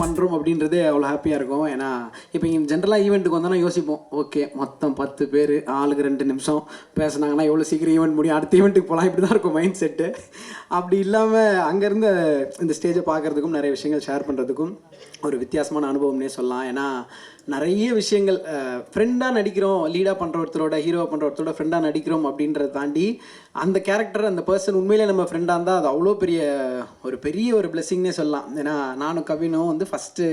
பண்ணுறோம் அப்படின்றதே அவ்வளோ ஹாப்பியாக இருக்கும். ஏன்னா இப்போ இங்கே ஜென்ரலாக ஈவெண்ட்டுக்கு வந்தோன்னா யோசிப்போம் ஓகே மொத்தம் பத்து பேர் ஆளுக்கு ரெண்டு நிமிஷம் பேசுனாங்கன்னா எவ்வளோ சீக்கிரம் ஈவெண்ட் முடியும் அடுத்த ஈவெண்ட்டுக்கு போகலாம் இப்படி தான் இருக்கும் மைண்ட் செட்டு அப்படி இல்லாமல் அங்கேருந்து இந்த ஸ்டேஜை பார்க்குறதுக்கும் நிறைய விஷயங்கள் ஷேர் பண்ணுறதுக்கும் ஒரு வித்தியாசமான அனுபவம்னே சொல்லலாம். ஏன்னா நிறைய விஷயங்கள் ஃப்ரெண்டாக நடிக்கிறோம் லீடாக பண்ணுற ஒருத்தரோட ஹீரோவாக பண்ணுற ஒருத்தரோட ஃப்ரெண்டாக நடிக்கிறோம் அப்படின்றத தாண்டி அந்த கேரக்டர் அந்த பர்சன் உண்மையிலே நம்ம ஃப்ரெண்டாக இருந்தால் அது அவ்வளோ பெரிய ஒரு பெரிய ஒரு பிளெஸ்ஸிங்னே சொல்லலாம். ஏன்னா நானும் கவினும் வந்து ஃபஸ்ட்டு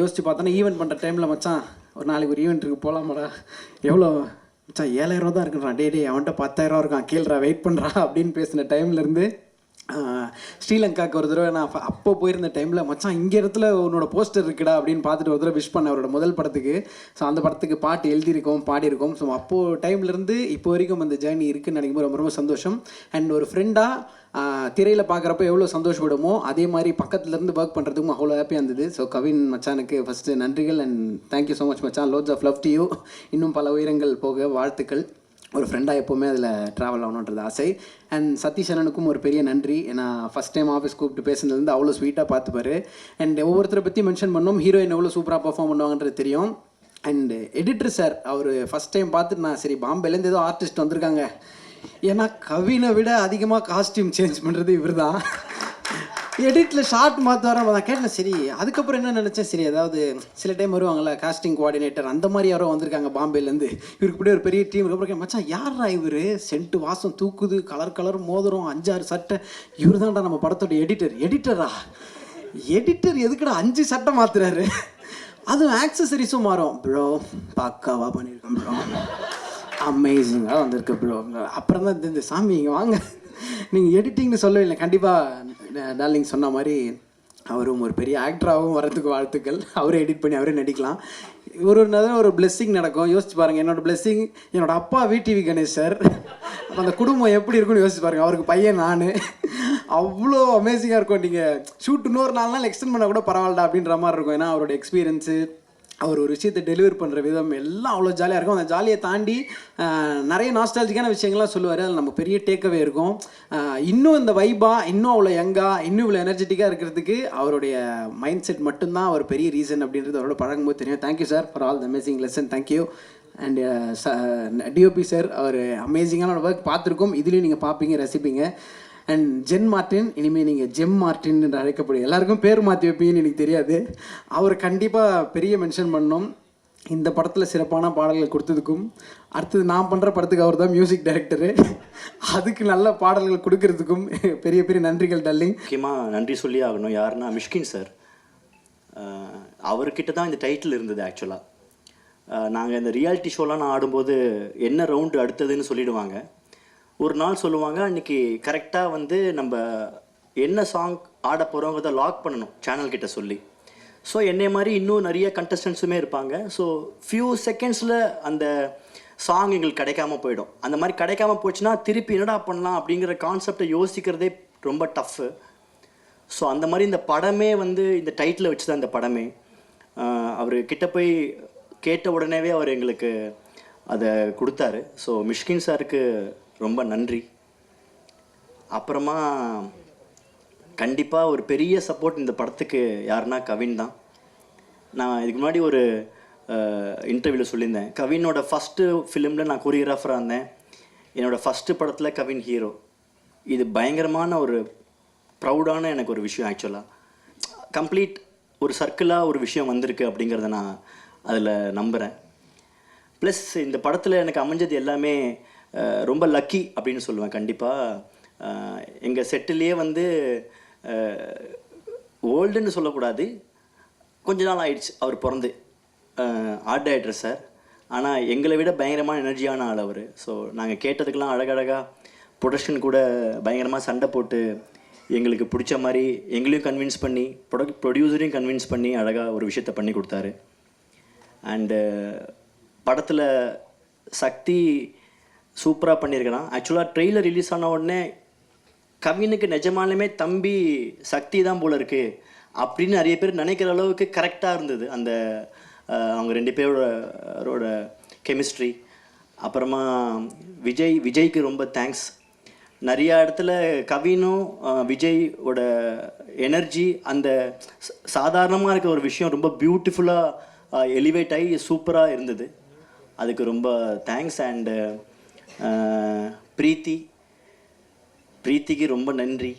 யோசிச்சு பார்த்தோன்னா ஈவெண்ட் பண்ணுற டைமில் மச்சான் ஒரு நாளைக்கு ஒரு ஈவெண்ட்டுக்கு போகலாமாடா எவ்வளோ மச்சான் ஏழாயிரம் ரூபா தான் இருக்குன்றான். டே டே அவன்கிட்ட பத்தாயிரம் இருக்கான். கேள்றா வெயிட் பண்ணுறா அப்படின்னு பேசின டைம்லேருந்து ஸ்ரீலங்காவுக்கு ஒரு தடவை நான் அப்போ போயிருந்த டைமில் மச்சான் இங்கே இடத்துல உன்னோட போஸ்டர் இருக்குடா அப்படின்னு பார்த்துட்டு ஒரு தடவை விஷ் பண்ண அவரோட முதல் படத்துக்கு. ஸோ அந்த படத்துக்கு பாட்டு எழுதியிருக்கோம் பாடியிருக்கோம். ஸோ அப்போது டைம்லேருந்து இப்போ வரைக்கும் அந்த ஜேர்னி இருக்குன்னு நினைக்கும்போது ரொம்ப ரொம்ப சந்தோஷம். அண்ட் ஒரு ஃப்ரெண்டாக திரையில் பார்க்குறப்ப எவ்வளோ சந்தோஷப்படுமோ அதே மாதிரி பக்கத்துலேருந்து ஒர்க் பண்ணுறதுக்கும் அவ்வளோ ஹாப்பியாக இருந்தது. ஸோ கவின் மச்சானுக்கு ஃபஸ்ட்டு நன்றிகள் and thank you so much மச்சான். Lots of love to you இன்னும் பல உயரங்கள் போக வாழ்த்துக்கள். ஒரு ஃப்ரெண்டாக எப்போவுமே அதில் ட்ராவல் ஆகணுன்றது ஆசை. அண்ட் சதீஷ் அண்ணனுக்கும் ஒரு பெரிய நன்றி. ஏன்னா ஃபஸ்ட் டைம் ஆஃபீஸ் கூப்பிட்டு பேசுனதுலேருந்து அவ்வளோ ஸ்வீட்டாக பார்த்துப்பாரு. அண்ட் ஒவ்வொருத்தரை பற்றி மென்ஷன் பண்ணோம். ஹீரோயின் எவ்வளோ சூப்பராக பர்ஃபார்ம் பண்ணுவாங்கன்றது தெரியும். அண்ட் எடிட்டர் சார் அவர் ஃபஸ்ட் டைம் பார்த்துட்டு நான் சரி பாம்பேலேருந்து ஏதோ ஆர்டிஸ்ட் வந்திருக்காங்க. ஏன்னா கவினை விட அதிகமாக காஸ்டியூம் சேஞ்ச் பண்ணுறது இவர் தான் எடிட்டில் ஷார்ட் மாற்றுவார நான் கேட்டேன் சரி அதுக்கப்புறம் என்ன நினச்சேன்? சரி அதாவது சில டைம் வருவாங்கல்ல காஸ்டிங் கோஆர்டினேட்டர் அந்த மாதிரி யாரோ வந்திருக்காங்க பாம்பேலேருந்து. இவருக்கு இப்படி ஒரு பெரிய டீம் அப்புறம் மச்சான் யாரா இவர்? சென்ட்டு வாசம் தூக்குது கலர் கலர் மோதிரம் அஞ்சாறு சட்டை. இவர் தான்டா நம்ம படத்தோட எடிட்டர் எடிட்டரா எடிட்டர் எதுக்குடா அஞ்சு சட்டை மாற்றுறாரு அதுவும் ஆக்சசரிஸும் மாறும். ப்ரோ பக்காவாக பண்ணியிருக்கோம் ப்ரோ அமேசிங்காக வந்திருக்கு ப்ரோ அப்புறம் தான் இந்த சாமி இங்கே வாங்க. நீங்கள் எடிட்டிங்னு சொல்லவே இல்லை கண்டிப்பாக டார்லிங் சொன்ன மாதிரி அவரும் ஒரு பெரிய ஆக்டராகவும் வரதுக்கு வாழ்த்துக்கள். அவரே எடிட் பண்ணி அவரே நடிக்கலாம். ஒரு ஒரு நேரம் ஒரு பிளெஸ்ஸிங் நடக்கும். யோசிச்சு பாருங்கள் என்னோடய பிளெஸ்ஸிங் என்னோடய அப்பா விடிவி கணேஷ் சார் அந்த குடும்பம் எப்படி இருக்கும்னு யோசிச்சு பாருங்கள் அவருக்கு பையன் நான். அவ்வளோ அமேசிங்காக இருக்கும். நீங்கள் ஷூட் இன்னொரு நாலு நாள் எக்ஸ்டெண்ட் பண்ணால் கூட பரவாயில்லடா அப்படின்ற மாதிரி இருக்கும். ஏன்னா அவரோட எக்ஸ்பீரியன்ஸு அவர் ஒரு விஷயத்தை டெலிவர் பண்ணுற விதம் எல்லாம் அவ்வளோ ஜாலியாக இருக்கும். அந்த ஜாலியை தாண்டி நிறைய நாஸ்டாலஜிக்கான விஷயங்கள்லாம் சொல்லுவார். அதில் நமக்கு பெரிய டேக்கவே இருக்கும். இன்னும் இந்த வைபாக இன்னும் அவ்வளோ யங்காக இன்னும் இவ்வளோ எனர்ஜெட்டிக்காக இருக்கிறதுக்கு அவருடைய மைண்ட் செட் மட்டும்தான் அவர் பெரிய ரீசன் அப்படின்றது அவரோட பழகும்போது தெரியும். Thank you sir for all the amazing lesson thank you and DOP sir அவர் அமேசிங்கான ஒர்க் பார்த்துருக்கோம். இதுலேயும் நீங்கள் பார்ப்பீங்க ரசிப்பீங்க. அண்ட் ஜென் மார்ட்டின் இனிமேல் நீங்கள் ஜெம் மார்ட்டின் என்று அழைக்கப்படும் எல்லாருக்கும் பேர் மாற்றி வைப்பீங்கன்னு எனக்கு தெரியாது. அவர் கண்டிப்பாக பெரிய மென்ஷன் பண்ணோம் இந்த படத்தில் சிறப்பான பாடல்கள் கொடுத்ததுக்கும் அடுத்தது நான் பண்ணுற படத்துக்கு அவர் தான் மியூசிக் டைரக்டரு அதுக்கு நல்ல பாடல்கள் கொடுக்கறதுக்கும் பெரிய பெரிய நன்றிகள் டல்லிங் முக்கியமாக நன்றி சொல்லி ஆகணும். யாருன்னா மிஷ்கின் சார் அவர்கிட்ட தான் இந்த டைட்டில் இருந்தது ஆக்சுவலாக நாங்கள் இந்த ரியாலிட்டி ஷோலாம் நான் ஆடும்போது என்ன ரவுண்டு அடுத்ததுன்னு சொல்லிடுவாங்க. ஒரு நாள் சொல்லுவாங்க அன்றைக்கி கரெக்டாக வந்து நம்ம என்ன சாங் ஆட போகிறோங்கிறத லாக் பண்ணணும் சேனல் கிட்ட சொல்லி. ஸோ என்னை மாதிரி இன்னும் நிறைய கண்டஸ்டன்ஸுமே இருப்பாங்க. ஸோ ஃபியூ செகண்ட்ஸில் அந்த சாங் எங்களுக்கு கிடைக்காம போயிடும். அந்த மாதிரி கிடைக்காம போச்சுன்னா திருப்பி என்னடா பண்ணலாம் அப்படிங்கிற கான்செப்டை யோசிக்கிறதே ரொம்ப டஃப்பு ஸோ அந்த மாதிரி இந்த படமே வந்து இந்த டைட்டில் வச்சு தான் இந்த படமே. அவர் கிட்ட போய் கேட்ட உடனேவே அவர் எங்களுக்கு அதை கொடுத்தாரு. ஸோ மிஷ்கின் சாருக்கு ரொம்ப நன்றி. அப்புறமா கண்டிப்பாக ஒரு பெரிய சப்போர்ட் இந்த படத்துக்கு யாருன்னா கவின் தான். நான் இதுக்கு முன்னாடி ஒரு இன்டர்வியூவில் சொல்லியிருந்தேன். கவினோட ஃபஸ்ட்டு ஃபிலிமில் நான் கொரியோகிராஃபராக இருந்தேன். என்னோடய ஃபஸ்ட்டு படத்தில் கவின் ஹீரோ இது பயங்கரமான ஒரு ப்ரௌடான எனக்கு ஒரு விஷயம் ஆக்சுவலாக கம்ப்ளீட் ஒரு சர்க்கிளாக ஒரு விஷயம் வந்திருக்கு அப்படிங்கிறத நான் அதில் நம்புகிறேன் ப்ளஸ் இந்த படத்தில் எனக்கு அமைஞ்சது எல்லாமே ரொம்ப லக்கி அப்படின்னு சொல்லுவேன் கண்டிப்பாக எங்கள் செட்டிலேயே வந்து ஓல்டுன்னு சொல்லக்கூடாது. கொஞ்ச நாள் ஆயிடுச்சு அவர் பிறந்து. ஆர்ட் ஆகிட்ரு சார் ஆனால் எங்களை விட பயங்கரமான எனர்ஜியான ஆள் அவர். ஸோ நாங்கள் கேட்டதுக்கெல்லாம் அழகழகாக ப்ரொடக்ஷன் கூட பயங்கரமாக சண்டை போட்டு எங்களுக்கு பிடிச்ச மாதிரி எங்களையும் கன்வின்ஸ் பண்ணி ப்ரொடக் ப்ரொடியூசரையும் கன்வின்ஸ் பண்ணி அழகாக ஒரு விஷயத்த பண்ணி கொடுத்தாரு. அண்டு படத்தில் சக்தி சூப்பராக பண்ணியிருக்கலாம் ஆக்சுவலாக ட்ரெய்லர் ரிலீஸ் ஆன உடனே கவினுக்கு நிஜமாலுமே தம்பி சக்தி தான் போல இருக்கு அப்படின்னு நிறைய பேர் நினைக்கிற அளவுக்கு கரெக்டாக இருந்தது. அந்த அவங்க ரெண்டு பேரோட கெமிஸ்ட்ரி அப்புறமா விஜய் விஜய்க்கு ரொம்ப தேங்க்ஸ் நிறைய இடத்துல கவினும் விஜயோட எனர்ஜி அந்த சாதாரணமாக இருக்க ஒரு விஷயம் ரொம்ப பியூட்டிஃபுல்லாக எலிவேட் ஆகி சூப்பராக இருந்தது. அதுக்கு ரொம்ப தேங்க்ஸ் அண்டு பிரீத்தி. பிரீத்திக்கு ரொம்ப நன்றி.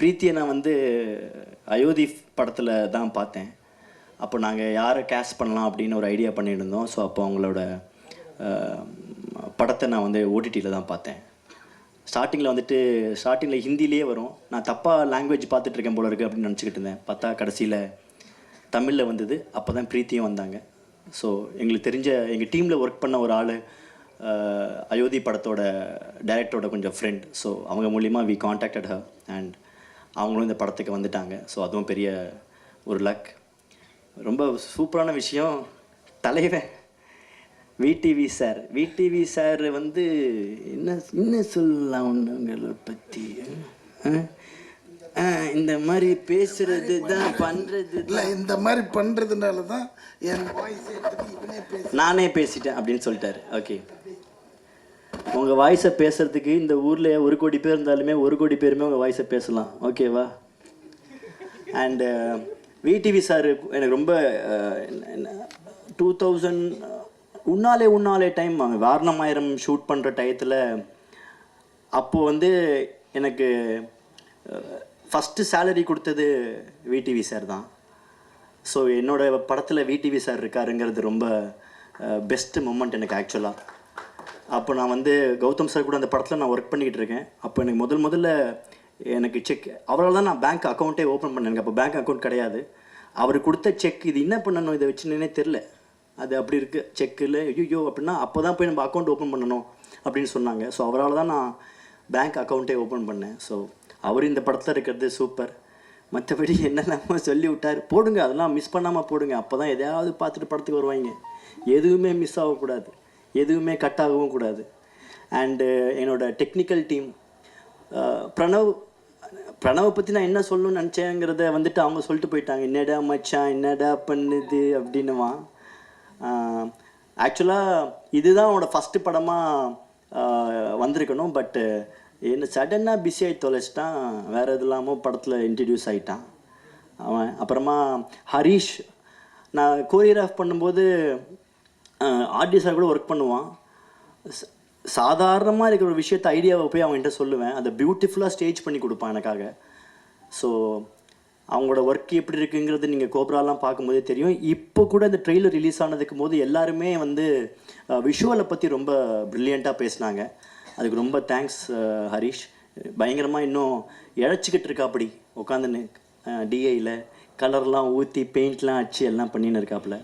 பிரீத்தியை நான் வந்து அயோத்தி படத்தில் தான் பார்த்தேன். அப்போ நாங்கள் யாரை கேஸ்ட் பண்ணலாம் அப்படின்னு ஒரு ஐடியா பண்ணியிருந்தோம். ஸோ அப்போ அவங்களோட படத்தை நான் வந்து ஓடிடியில் தான் பார்த்தேன். ஸ்டார்டிங்கில் வந்துட்டு ஸ்டார்டிங்கில் ஹிந்திலேயே வரும். நான் தப்பாக லாங்குவேஜ் பார்த்துட்டு இருக்கேன் போல இருக்குது அப்படின்னு நினச்சிக்கிட்டு இருந்தேன். பார்த்தா கடைசியில் தமிழில் வந்தது. அப்போ தான் பிரீத்தியும் வந்தாங்க. ஸோ எங்களுக்கு தெரிஞ்ச எங்கள் டீமில் ஒர்க் பண்ண ஒரு ஆள் அயோத்தி படத்தோட டைரக்டரோட கொஞ்சம் ஃப்ரெண்ட் ஸோ அவங்க மூலிமா வி காண்டாக்டட் ஹர் அண்ட் அவங்களும் இந்த படத்துக்கு வந்துட்டாங்க. ஸோ அதுவும் பெரிய ஒரு லக் ரொம்ப சூப்பரான விஷயம். தலைவன். விடிவி சார் விடிவி சார் வந்து என்ன என்ன சொல்லலாம் ஒன்றுங்களை பற்றி இந்த மாதிரி பேசுறது தான் பண்ணுறது இல்லை இந்த மாதிரி பண்ணுறதுனால தான் என் வாய்ஸ் நானே பேசிட்டேன் அப்படின்னு சொல்லிட்டாரு. ஓகே உங்கள் வாய்ஸை பேசுறதுக்கு இந்த ஊரில் ஒரு கோடி பேர் இருந்தாலுமே ஒரு கோடி பேருமே உங்கள் வாய்ஸை பேசலாம். ஓகேவா அண்டு விடிவி சார் எனக்கு ரொம்ப uh, டூ தௌசண்ட் உன்னாலே உன்னாலே டைம் வாரணமாயிரம் ஷூட் பண்ணுற டயத்தில் அப்போது வந்து எனக்கு uh, ஃபஸ்ட்டு சேலரி கொடுத்தது விடிவி சார் தான். ஸோ என்னோட படத்தில் விடிவி சார் இருக்காருங்கிறது ரொம்ப uh, பெஸ்ட்டு மூமெண்ட் எனக்கு ஆக்சுவலாக அப்போ நான் வந்து கௌதம் சார் கூட அந்த படத்தில் நான் ஒர்க் பண்ணிக்கிட்டு இருக்கேன். அப்போ எனக்கு முதல் முதல்ல எனக்கு செக் அவரால் தான் நான் பேங்க் அக்கௌண்ட்டே ஓப்பன் பண்ணேன். எனக்கு அப்போ பேங்க் அக்கௌண்ட் கிடையாது. அவர் கொடுத்த செக் இது என்ன பண்ணணும்? இதை வச்சுன்னே தெரில அது அப்படி இருக்குது செக்கில் ஐயோ அப்படின்னா அப்போ தான் போய் நம்ம அக்கௌண்ட் ஓப்பன் பண்ணணும் அப்படின்னு சொன்னாங்க. ஸோ அவரால் தான் நான் பேங்க் அக்கௌண்ட்டே ஓப்பன் பண்ணேன். ஸோ அவர் இந்த படத்தில் இருக்கிறது சூப்பர் மற்றபடி என்னெல்லாமோ சொல்லி விட்டார். போடுங்க அதெல்லாம் மிஸ் பண்ணாமல் போடுங்க. அப்போ தான் எதையாவது பார்த்துட்டு படத்துக்கு வருவாங்க. எதுவுமே மிஸ் ஆகக்கூடாது. எதுவுமே கட் ஆகவும் கூடாது. அண்டு uh, என்னோட டெக்னிக்கல் டீம் uh, பிரணவ் பிரணவை பற்றி நான் என்ன சொல்லணும்னு நினச்சேங்கிறத வந்துட்டு அவங்க சொல்லிட்டு போயிட்டாங்க. என்னடா மச்சான் என்னடா பண்ணுது அப்படின்னுவான். Uh, ஆக்சுவலாக இதுதான் அவனோட ஃபஸ்ட்டு படமாக வந்திருக்கணும். பட்டு என்ன சடனாக பிஸி ஆகி தொலைச்சிட்டான். வேறு எது இல்லாமல் படத்தில் இன்ட்ரடியூஸ் ஆகிட்டான் அவன். அப்புறமா ஹரீஷ் நான் கோரியோகிராஃப் பண்ணும்போது ஆர்டி சார் கூட ஒர்க் பண்ணுவான். சாதாரணமாக இருக்கிற ஒரு விஷயத்த ஐடியாவை போய் அவன்கிட்ட சொல்லுவேன். அதை பியூட்டிஃபுல்லாக ஸ்டேஜ் பண்ணி கொடுப்பான் எனக்காக. ஸோ அவங்களோட ஒர்க் எப்படி இருக்குங்கிறது நீங்கள் கோப்ராலாம் பார்க்கும்போதே தெரியும். இப்போ கூட இந்த ட்ரெய்லர் ரிலீஸ் ஆனதுக்கு போது எல்லாருமே வந்து விஷுவலை பற்றி ரொம்ப ப்ரில்லியண்ட்டாக பேசினாங்க. அதுக்கு ரொம்ப தேங்க்ஸ் ஹரிஷ். பயங்கரமாக இன்னும் இழைச்சிக்கிட்டு இருக்காப்படி. உட்காந்துன்னு டிஐயில் கலர்லாம் ஊற்றி பெயிண்ட்லாம் அடிச்சு எல்லாம் பண்ணின்னு இருக்காப்புல.